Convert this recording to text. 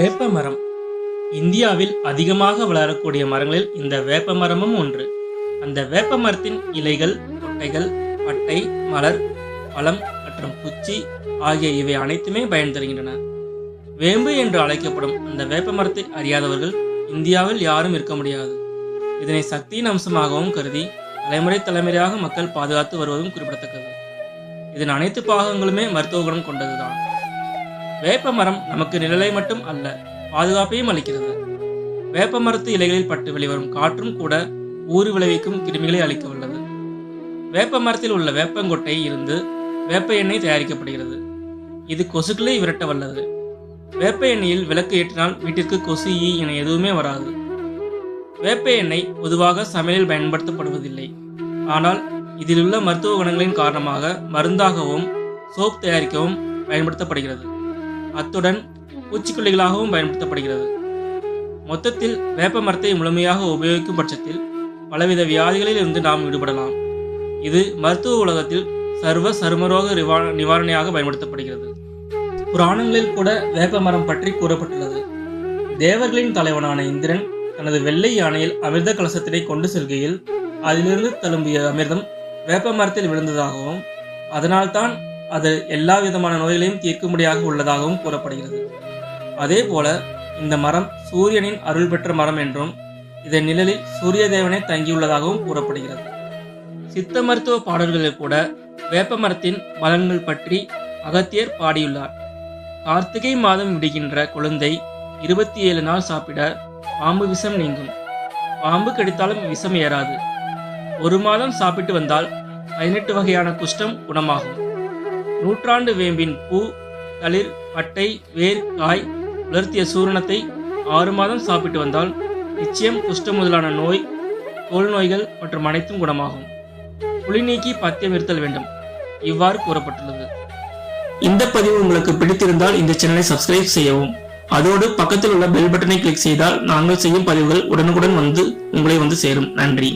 வேப்ப மரம் இந்தியாவில் அதிகமாக வளரக்கூடிய மரங்களில் இந்த வேப்ப மரமும் ஒன்று. அந்த வேப்ப மரத்தின் இலைகள் கொட்டைகள் பட்டை மலர் பழம் மற்றும் குச்சி ஆகிய இவை அனைத்துமே பயன் தருகின்றன. வேம்பு என்று அழைக்கப்படும் அந்த வேப்ப மரத்தை அறியாதவர்கள் இந்தியாவில் யாரும் இருக்க முடியாது. இதனை சக்தியின் அம்சமாகவும் கருதி தலைமுறை தலைமுறையாக மக்கள் பாதுகாத்து வருவதும் குறிப்பிடத்தக்கது. இதன் அனைத்து பாகங்களுமே மருத்துவ குணம் கொண்டதுதான். வேப்ப மரம் நமக்கு நிழலை மட்டும் அல்ல பாதுகாப்பையும் அளிக்கிறது. வேப்ப மரத்து இலைகளில் பட்டு வெளிவரும் காற்றும் கூட ஊறு விளைவிக்கும் கிருமிகளை அளிக்க வல்லது வேப்ப மரத்தில் உள்ள வேப்பங்கொட்டை இருந்து வேப்ப எண்ணெய் தயாரிக்கப்படுகிறது. இது கொசுக்களை விரட்ட வல்லது. வேப்ப எண்ணெயில் விளக்கு ஏற்றினால் வீட்டிற்கு கொசு ஈ என எதுவுமே வராது. வேப்ப எண்ணெய் பொதுவாக சமையலில் பயன்படுத்தப்படுவதில்லை. ஆனால் இதில் உள்ள மருத்துவ குணங்களின் காரணமாக மருந்தாகவும் சோப் தயாரிக்கவும் பயன்படுத்தப்படுகிறது. அத்துடன் பூச்சிக்கொல்லிகளாகவும் பயன்படுத்தப்படுகிறது. மொத்தத்தில் வேப்ப மரத்தை முழுமையாக உபயோகிக்கும் பட்சத்தில் பலவித வியாதிகளில் இருந்து நாம் விடுபடலாம். இது மருத்துவ உலகத்தில் சர்வ சருமரோக நிவாரணையாக நிவாரணியாக பயன்படுத்தப்படுகிறது. புராணங்களில் கூட வேப்ப மரம் பற்றி கூறப்பட்டுள்ளது. தேவர்களின் தலைவனான இந்திரன் தனது வெள்ளை யானையில் அமிர்த கலசத்தினை கொண்டு செல்கையில் அதிலிருந்து தழும்பிய அமிர்தம் வேப்ப மரத்தில் விழுந்ததாகவும் அதனால்தான் அது எல்லா விதமான நோய்களையும் தீர்க்கும்படியாக உள்ளதாகவும் கூறப்படுகிறது. அதே போல இந்த மரம் சூரியனின் அருள் பெற்ற மரம் என்றும் இதன் நிழலில் சூரிய தேவனே தங்கியுள்ளதாகவும் கூறப்படுகிறது. சித்த மருத்துவ பாடல்களில் கூட வேப்ப மரத்தின் பலன்கள் பற்றி அகத்தியர் பாடியுள்ளார். கார்த்திகை மாதம் விடுகின்ற குழந்தை இருபத்தி ஏழு நாள் சாப்பிட பாம்பு விஷம் நீங்கும். பாம்பு கடித்தாலும் விஷம் ஏறாது. ஒரு மாதம் சாப்பிட்டு வந்தால் பதினெட்டு வகையான குஷ்டம் குணமாகும். நூற்றாண்டு வேம்பின் பூ தளிர் பட்டை வேர் காய் உலர்த்திய சூரணத்தை ஆறு மாதம் சாப்பிட்டு வந்தால் நிச்சயம் குஷ்டம் முதலான நோய் தோல் நோய்கள் மற்றும் அனைத்தும் குணமாகும். புளி நீக்கி பத்தியம் இருத்தல் வேண்டும். இவ்வாறு கூறப்பட்டுள்ளது. இந்த பதிவு உங்களுக்கு பிடித்திருந்தால் இந்த சேனலை சப்ஸ்கிரைப் செய்யவும். அதோடு பக்கத்தில் உள்ள பெல் பட்டனை கிளிக் செய்தால் நாங்கள் செய்யும் பதிவுகள் உடனுக்குடன் வந்து உங்களை வந்து சேரும். நன்றி.